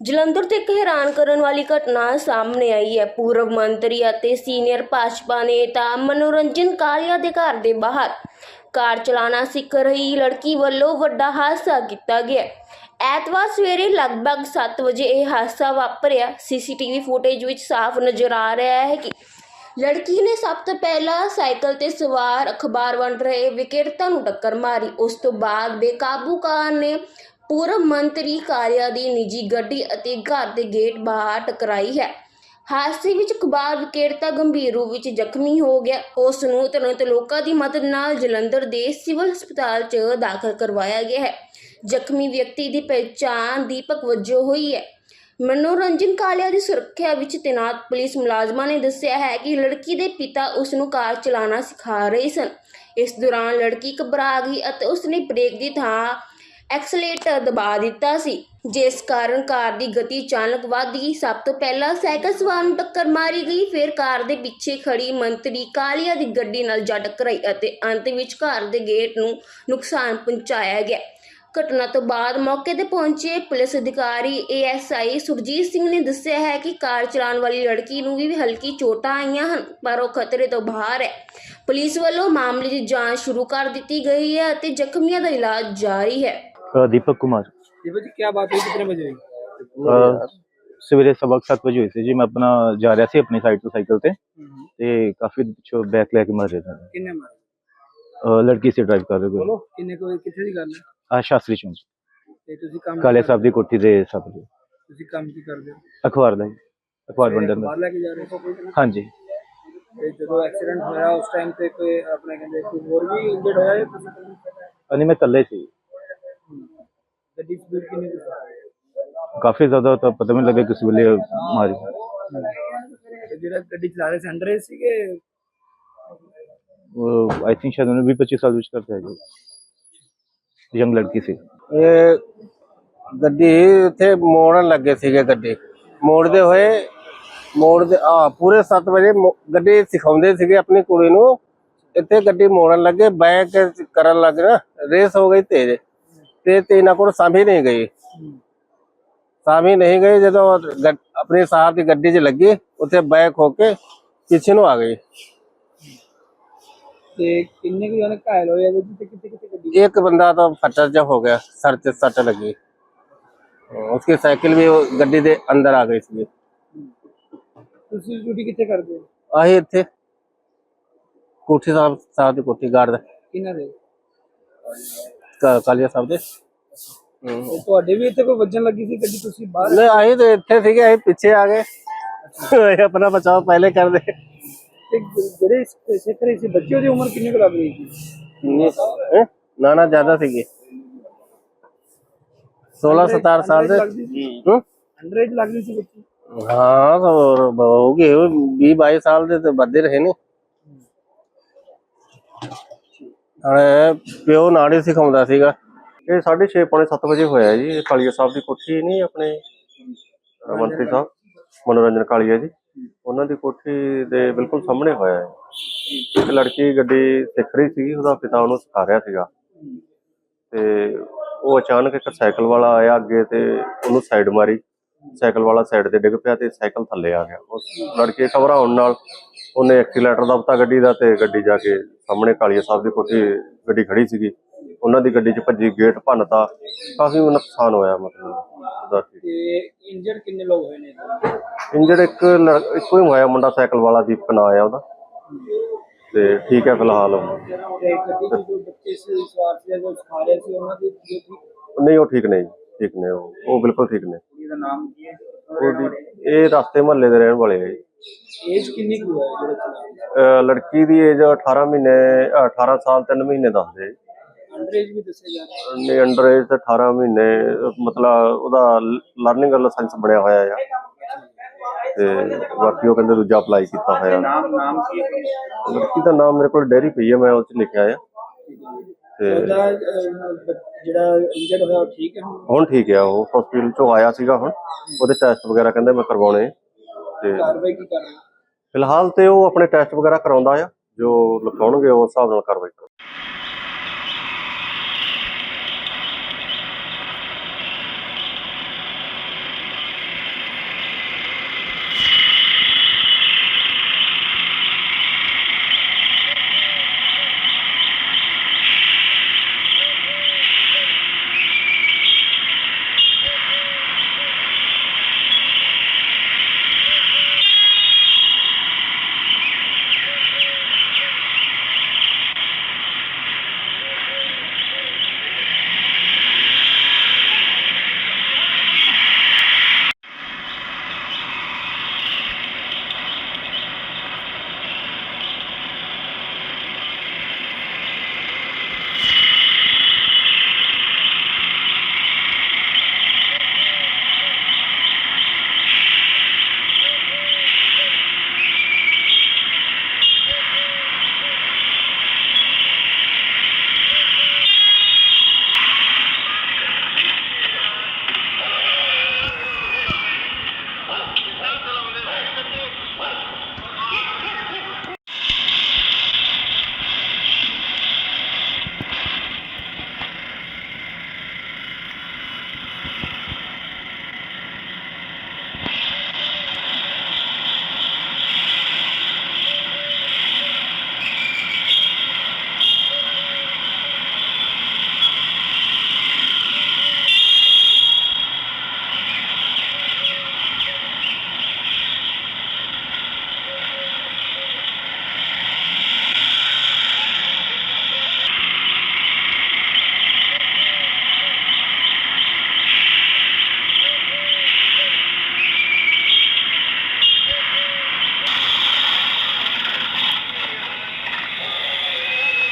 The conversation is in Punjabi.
ਜਲੰਧਰ ਤੇ ਇੱਕ ਹੈਰਾਨ ਕਰਨ ਵਾਲੀ ਘਟਨਾ ਸਾਹਮਣੇ ਆਈ ਹੈ। ਪੂਰਵ ਮੰਤਰੀ ਅਤੇ ਸੀਨੀਅਰ ਭਾਜਪਾ ਨੇਤਾ ਮਨੋਰੰਜਨ ਕਾਲੀਆ ਦੇ ਘਰ ਦੇ ਬਾਹਰ ਕਾਰ ਚਲਾਉਣਾ ਸਿੱਖ ਰਹੀ ਲੜਕੀ ਵੱਲੋਂ ਵੱਡਾ ਹਾਦਸਾ ਕੀਤਾ ਗਿਆ। ਐਤਵਾਰ ਸਵੇਰੇ ਲਗਭਗ 7 ਵਜੇ ਇਹ ਹਾਦਸਾ ਵਾਪਰਿਆ। ਸੀਸੀਟੀਵੀ ਫੁਟੇਜ ਵਿੱਚ ਸਾਫ਼ ਨਜ਼ਰ ਆ ਰਿਹਾ ਹੈ ਕਿ ਲੜਕੀ ਨੇ ਸਭ ਤੋਂ ਪਹਿਲਾਂ ਸਾਈਕਲ ਤੇ ਸਵਾਰ ਅਖਬਾਰ ਵੰਡ ਰਹੇ ਵਿਕਰੇਤਾ ਨੂੰ ਟੱਕਰ ਮਾਰੀ। ਉਸ ਤੋਂ ਬਾਅਦ ਬੇਕਾਬੂ ਕਾਰ ਨੇ ਪੂਰਬ ਮੰਤਰੀ ਕਾਲਿਆ ਦੀ ਨਿੱਜੀ ਗੱਡੀ ਅਤੇ ਘਰ ਦੇ ਗੇਟ ਬਾਹਰ ਟਕਰਾਈ ਹੈ। ਹਾਦਸੇ ਵਿੱਚ ਅਖਬਾਰ ਵਿਕਰੇਤਾ ਗੰਭੀਰ ਰੂਪ ਵਿੱਚ ਜ਼ਖਮੀ ਹੋ ਗਿਆ। ਉਸ ਨੂੰ ਤੁਰੰਤ ਲੋਕਾਂ ਦੀ ਮਦਦ ਨਾਲ ਜਲੰਧਰ ਦੇ ਸਿਵਲ ਹਸਪਤਾਲ 'ਚ ਦਾਖਲ ਕਰਵਾਇਆ ਗਿਆ ਹੈ। ਜ਼ਖਮੀ ਵਿਅਕਤੀ ਦੀ ਪਹਿਚਾਣ ਦੀਪਕ ਵਜੋਂ ਹੋਈ ਹੈ। ਮਨੋਰੰਜਨ ਕਾਲਿਆ ਦੀ ਸੁਰੱਖਿਆ ਵਿੱਚ ਤੈਨਾਤ ਪੁਲਿਸ ਮੁਲਾਜ਼ਮਾਂ ਨੇ ਦੱਸਿਆ ਹੈ ਕਿ ਲੜਕੀ ਦੇ ਪਿਤਾ ਉਸ ਨੂੰ ਕਾਰ ਚਲਾਉਣਾ ਸਿਖਾ ਰਹੇ ਸਨ। ਇਸ ਦੌਰਾਨ ਲੜਕੀ ਘਬਰਾ ਗਈ ਅਤੇ ਉਸਨੇ ਬ੍ਰੇਕ ਦੀ ਥਾਂ ਐਕਸਲੇਟਰ ਦਬਾ ਦਿੱਤਾ ਸੀ, ਜਿਸ ਕਾਰਨ ਕਾਰ ਦੀ ਗਤੀ ਅਚਾਨਕ ਵੱਧ ਗਈ। ਸਭ ਤੋਂ ਪਹਿਲਾਂ ਸਾਈਕਲ ਸਵਾਰ ਨੂੰ ਟੱਕਰ ਮਾਰੀ ਗਈ, ਫਿਰ ਕਾਰ ਦੇ ਪਿੱਛੇ ਖੜੀ ਮੰਤਰੀ ਕਾਲੀਆ ਦੀ ਗੱਡੀ ਨਾਲ ਜਾ ਟਕਰਾਈ ਅਤੇ ਅੰਤ ਵਿੱਚ ਕਾਰ ਦੇ ਗੇਟ ਨੂੰ ਨੁਕਸਾਨ ਪਹੁੰਚਾਇਆ ਗਿਆ। ਘਟਨਾ ਤੋਂ ਬਾਅਦ ਮੌਕੇ ਤੇ ਪਹੁੰਚੇ ਪੁਲਿਸ ਅਧਿਕਾਰੀ ਏਐਸਆਈ ਸੁਰਜੀਤ ਸਿੰਘ ਨੇ ਦੱਸਿਆ ਹੈ ਕਿ ਕਾਰ ਚਲਾਉਣ ਵਾਲੀ ਲੜਕੀ ਨੂੰ ਵੀ ਹਲਕੀ ਚੋਟਾਂ ਆਈਆਂ ਹਨ, ਪਰ ਉਹ ਖਤਰੇ ਤੋਂ ਬਾਹਰ ਹੈ। ਪੁਲਿਸ ਵੱਲੋਂ ਮਾਮਲੇ ਦੀ ਜਾਂਚ ਸ਼ੁਰੂ ਕਰ ਦਿੱਤੀ ਗਈ ਹੈ ਅਤੇ ਜ਼ਖਮੀਆਂ ਦਾ ਇਲਾਜ ਜਾਰੀ ਹੈ। दीपक कुमार ये जी क्या बात हुई कितने बजे हुई ਅ, ਸਵੇਰੇ ਸਵਾ ਕੁ ਸੱਤ ਵਜੇ ਹੋਈ ਸੀ ਜੀ ਮੈਂ ਆਪਣਾ ਜਾ ਰਿਹਾ ਸੀ ਆਪਣੀ ਸਾਈਡ ਤੋਂ ਸਾਈਕਲ ਤੇ ਤੇ ਕਾਫੀ ਪਿੱਛੋਂ ਬੈਕ ਲੈ ਕੇ ਮਾਰ ਰਿਹਾ ਸੀ ਕਿੰਨੇ ਮਾਰੇ ਅ, ਲੜਕੀ ਸੀ ਡਰਾਈਵ ਕਰ ਰਹੀ ਕੋਈ ਕਿੰਨੇ ਕੋਈ ਕਿੱਥੇ ਦੀ ਗੱਲ ਹੈ ਆ ਸ਼ਾਸਤਰੀ ਚੌਂਕ ਤੇ ਤੁਸੀਂ ਕੰਮ ਕਾਲੇ ਸਾਹਿਬ ਦੀ ਕੋਠੀ ਦੇ ਸਭ ਦੇ ਤੁਸੀਂ ਕੰਮ ਕੀ ਕਰਦੇ ਹੋ ਅਖਬਾਰ ਦਾ ਜੀ, ਅਖਬਾਰ ਵੰਡਣ ਦਾ ਬਾਹਰ ਲੈ ਕੇ ਜਾ ਰਹੇ ਹੋ ਹਾਂਜੀ ਤੇ ਜਦੋਂ ਐਕਸੀਡੈਂਟ ਹੋਇਆ ਉਸ ਟਾਈਮ ਤੇ ਕੋਈ ਆਪਣੇ ਕਹਿੰਦੇ ਕੋਈ ਹੋਰ ਵੀ ਇੰਜਰਡ ਹੋਇਆ ਜਾਂ ਤੁਸੀਂ ਇਕੱਲੇ ਸੀ? ਅਨੀ ਮੈਂ ਇਕੱਲੇ ਸੀ ਗੱਡੀ ਸਪੀਡ ਕਿੰਨੀ ਕੁ ਸੀ ਕਾਫੀ ਜ਼ਿਆਦਾ ਤਾਂ ਪਤਾ ਨਹੀਂ ਲੱਗਾ ਕਿਸ ਵੇਲੇ ਮਾਰੀ। ਤੇ ਜਿਹੜਾ ਗੱਡੀ ਚਲਾ ਰਹੇ ਸੀ ਅੰਡਰ ਏਜ ਸੀਗੇ? ਉਹ ਆਈ ਥਿੰਕ ਸ਼ਾਇਦ ਉਹਨੇ 20 25 ਸਾਲ ਵਿੱਚ ਕਰਤਾ ਹੈ ਜੀ ਯੰਗ ਲੜਕੀ ਸੀ। ਇਹ ਗੱਡੀ ਉੱਥੇ ਮੋੜਨ ਲੱਗੇ ਸੀਗੇ ਗੱਡੀ। ਮੋੜਦੇ ਹੋਏ ਮੋੜਦੇ ਆ ਪੂਰੇ 7 ਵਜੇ ਗੱਡੀ ਸਿਖਾਉਂਦੇ ਸੀਗੇ ਆਪਣੀ ਕੁੜੀ ਨੂੰ। ਇੱਥੇ ਗੱਡੀ ਮੋੜਨ ਲੱਗੇ ਬੈਕ ਕਰਨ ਲੱਗ ਨਾ ਰੇਸ ਹੋ ਗਈ ਤੇਜ਼। તે તેના કોલ સાંભી નહીં ગઈ સાંભી નહીં ગਈ ਜਦੋਂ ਆਪਣੀ ਸਾਹ ਦੀ ਗੱਡੀ 'ਚ ਲੱਗੀ ਉੱਥੇ ਬੈਕ ਹੋ ਕੇ ਪਿੱਛੇ ਨੂੰ ਆ ਗਈ ਤੇ ਕਿੰਨੇ ਕੁ ਜਣੇ ਘਾਇਲ ਹੋਏ ਇਹਦੇ ਤੇ ਕਿੱਥੇ ਕਿੱਥੇ ਗੱਡੀ ਇੱਕ ਬੰਦਾ ਤਾਂ ਫੱਟੜ ਜਾ ਹੋ ਗਿਆ ਸਰ ਤੇ ਸੱਟ ਲੱਗੀ। ਉਸकी ਸਾਈਕਲ ਵੀ ਗੱਡੀ ਦੇ ਅੰਦਰ ਆ ਗਈ ਸੀ ਤੁਸੀਂ ਡਿਊਟੀ ਕਿੱਥੇ ਕਰਦੇ ਹੋ? ਆਹੀ ਇੱਥੇ ਕੋਠੀ ਸਾਹਿਬ ਸਾਹਿਬ ਦੀ ਕੋਠੀ ਗਾਰਡ। ਕਿੰਨਾ ਦੇ? ਕਾਲੀਆ ਸਾਹਿਬ ਦੇ। ਹਮ। ਤੇ ਤੁਹਾਡੇ ਵੀ ਇੱਥੇ ਕੋਈ ਵੱਜਣ ਲੱਗੀ ਸੀ ਗੱਡੀ ਤੁਸੀਂ ਬਾਹਰ? ਨਹੀਂ ਆਹੀ ਤੇ ਇੱਥੇ ਸੀਗੇ ਅਸੀਂ ਪਿੱਛੇ ਆ ਗਏ। ਇਹ ਆਪਣਾ ਬਚਾਓ ਪਹਿਲੇ ਕਰਦੇ। ਤੇ ਜਿਹੜੇ ਇਸ- ਸਿੱਖ ਰਹੇ ਸੀ ਬੱਚੇ ਦੀ ਉਮਰ ਕਿੰਨੀ ਕੁ ਲੱਗ ਰਹੀ ਸੀ? ਹੈਂ? ਨਾ ਨਾ ਜ਼ਿਆਦਾ ਸੀਗੇ। 16 17 ਸਾਲ ਦੇ। ਹਮ? ਅੰਡਰ ਏਜ ਲੱਗ ਰਹੀ ਸੀ ਬੱਚੀ? ਹਾਂ ਹੋਰ ਹੋ ਗਏ 20 22 ਸਾਲ ਦੇ ਤੇ ਵੱਧੇ ਰਹੇ ਨੇ। ਹਲੇ ਪਿਓ ਹੀ ਸਿਖਾਉਂਦਾ ਸੀਗਾ। ਇਹ 6:30 ਪੌਣੇ 7 ਵਜੇ ਹੋਇਆ ਜੀ, ਇਹ ਕਾਲੀਆ ਸਾਹਿਬ ਦੀ ਕੋਠੀ ਨਹੀਂ ਆਪਣੇ ਮੰਤਰੀ ਸਾਹਿਬ, ਮਨੋਰੰਜਨ ਕਾਲੀਆ ਜੀ। ਉਹਨਾਂ ਦੀ ਕੋਠੀ ਦੇ ਬਿਲਕੁਲ ਸਾਹਮਣੇ ਹੋਇਆ ਹੈ। ਇੱਕ ਲੜਕੀ ਗੱਡੀ ਸਿੱਖ ਰਹੀ ਸੀ ਉਹਦਾ ਪਿਤਾ ਉਹਨੂੰ ਸਿਖਾ ਰਿਹਾ ਸੀਗਾ। ਤੇ ਉਹ ਅਚਾਨਕ ਇੱਕ ਸਾਈਕਲ ਵਾਲਾ ਆਇਆ ਅੱਗੇ ਤੇ ਉਹਨੂੰ ਸਾਈਡ ਮਾਰੀ। ਸਾਈਕਲ ਵਾਲਾ ਸਾਈਡ ਤੇ ਡਿੱਗ ਪਿਆ ਤੇ ਸਾਈਕਲ ਥੱਲੇ ਆ ਗਿਆ। ਉਸ ਲੜਕੇ ਘਬਰਾਉਣ ਨਾਲ ਉਹਨੇ ਐਕਸੀਲੇਟਰ ਦਬਤਾ ਗੱਡੀ ਦਾ ਤੇ ਗੱਡੀ ਜਾ ਕੇ ਸਾਹਮਣੇ ਕਾਲੀਆ ਸਾਹਿਬ ਦੀ ਕੋਠੀ ਗੱਡੀ ਖੜੀ ਸੀਗੀ। ਉਹਨਾਂ ਦੀ ਗੱਡੀ 'ਚ ਭੱਜੀ ਗੇਟ ਭੰਨਤਾ ਕਾਫੀ ਨੁਕਸਾਨ ਹੋਇਆ ਮਤਲਬ ਉਹਦਾ ਤੇ ਇੰਜਰਡ ਕਿੰਨੇ ਲੋਕ ਹੋਏ ਨੇ? ਇੰਜਰਡ ਇੱਕ ਇੱਕੋ ਹੀ ਹੋਇਆ ਮੁੰਡਾ ਸਾਈਕਲ ਵਾਲਾ ਦੀਪਕ ਨਾਂ ਆਇਆ ਉਹਦਾ। ਤੇ ਠੀਕ ਹੈ ਫਿਲਹਾਲ ਦੀ ਨਹੀਂ ਉਹ ਠੀਕ ਨੇ ਜੀ, ਠੀਕ ਨੇ ਉਹ। ਉਹ ਬਿਲਕੁਲ ਠੀਕ ਨੇ। ਦਾ ਨਾਮ ਕੀ ਹੈ? ਉਹਦੀ ਇਹ ਰਸਤੇ ਮਹੱਲੇ ਦੇ ਰਹਿਣ ਵਾਲੇ ਜੀ। ਏਜ ਕਿੰਨੀ ਕੁ ਹੈ ਜਿਹੜੇ ਲੜਕੀ ਦੀ ਏਜ 18 ਮਹੀਨੇ ਅਹ 18 ਸਾਲ 3 ਮਹੀਨੇ ਦੱਸਦੇ ਅੰਡਰ ਏਜ ਵੀ ਦੱਸਿਆ ਜਾ ਰਿਹਾ ਨੇ ਅੰਡਰ ਏਜ ਤੇ 18 ਮਹੀਨੇ ਮਤਲਬ ਉਹਦਾ ਲਰਨਿੰਗ ਲਾਇਸੈਂਸ ਬਣਿਆ ਹੋਇਆ ਆ। ਤੇ ਬਾਕੀ ਉਹ ਕਹਿੰਦੇ ਦੂਜਾ ਅਪਲਾਈ ਕੀਤਾ ਹੋਇਆ। ਨਾਮ ਨਾਮ ਕੀ ਹੈ? ਲੜਕੀ ਦਾ ਨਾਮ ਮੇਰੇ ਕੋਲ ਡੈਰੀ ਪਈ ਹੈ ਮੈਂ ਉਹ ਚ ਲਿਖਿਆ ਆ। ਉਹਦਾ ਅਹ, ਬ- ਜਿਹੜਾ ਇੰਜਰਡ ਹੋਇਆ ਉਹ ਠੀਕ ਹੈ ਹੁਣ? ਹੁਣ ਠੀਕ ਆ ਉਹ ਹਸਪੀਟਲ ਚੋਂ ਆਇਆ ਸੀਗਾ ਹੁਣ। ਉਹਦੇ ਟੈਸਟ ਵਗੈਰਾ ਕਹਿੰਦੇ ਮੈਂ ਕਰਵਾਉਣੇ ਤੇ ਕਾਰਵਾਈ ਕੀ ਕਰ ਰਹੇ ਹੋ? ਫਿਲਹਾਲ ਤੇ ਉਹ ਆਪਣੇ ਟੈਸਟ ਵਗੈਰਾ ਕਰਾਉਂਦਾ ਆ। ਜੋ ਲਿਖਾਉਣਗੇ ਉਸ ਹਿਸਾਬ ਨਾਲ ਕਾਰਵਾਈ ਕਰਾਂਗੇ